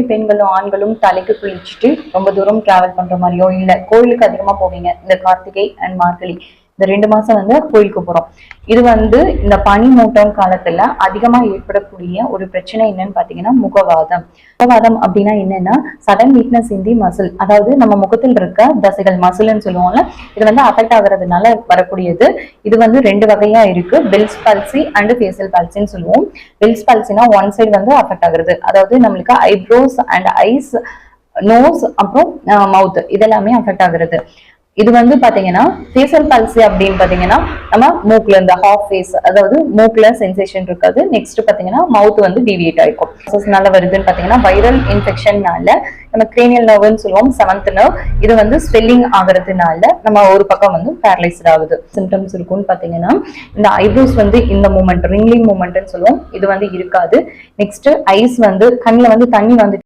பெண்களும் ஆண்களும் தலைக்கு குளிச்சுட்டு ரொம்ப தூரம் டிராவல் பண்ற மாதிரியோ இல்ல கோயிலுக்கு அதிகமா போவீங்க? இந்த கார்த்திகை அண்ட் மார்கழி. இந்த ரெண்டு மாசம் வந்து கோயிலுக்கு போறோம். இது வந்து இந்த பனி மூட்டம் காலத்துல அதிகமா ஏற்படக்கூடிய ஒரு பிரச்சனை என்னன்னு பாத்தீங்கன்னா முகவாதம். முகவாதம் அப்படின்னா என்னன்னா sudden weakness in the muscle அதாவது நம்ம முகத்தில் இருக்க தசைகள் மசில்னு சொல்லுவோம்ல இது வந்து அஃபெக்ட் ஆகுறதுனால வரக்கூடியது. இது வந்து ரெண்டு வகையா இருக்கு. பெல்ஸ் பல்சி அண்ட் ஃபேசியல் பல்சின்னு சொல்லுவோம். பெல்ஸ் பல்சினா ஒன் சைடு வந்து அஃபெக்ட் ஆகுறது. அதாவது நம்மளுக்கு ஐப்ரோஸ் அண்ட் ஐஸ் நோஸ் அப்புறம் மவுத் இதெல்லாமே அஃபெக்ட் ஆகுறது. இது வந்து பாத்தீங்கன்னா ஃபேஷியல் பல்சி அப்படின்னு பாத்தீங்கன்னா நம்ம மூக்குல இந்த ஹாஃப் ஃபேஸ் அதாவது மூக்குல சென்சேஷன் இருக்காது. நெக்ஸ்ட் பாத்தீங்கன்னா மவுத் வந்து டிவியேட் ஆயிருக்கும் நல்ல வருதுன்னு பாத்தீங்கன்னா வைரல் இன்ஃபெக்ஷன்னால நம்ம கிரேனியல் நர்வ்னு சொல்லுவோம் செவன்த் நர்வ் இது வந்து ஸ்வெல்லிங் ஆகுறதுனால நம்ம ஒரு பக்கம் வந்து பேரலைஸ்ட் ஆகுது. சிம்டம்ஸ் இருக்கும்னு பாத்தீங்கன்னா இந்த ஐப்ரோஸ் வந்து இந்த மூமெண்ட் ரிங்லிங் மூமெண்ட்னு சொல்லுவோம் இது வந்து இருக்காது. நெக்ஸ்ட் ஐஸ் வந்து கண்ணுல வந்து தண்ணி வந்து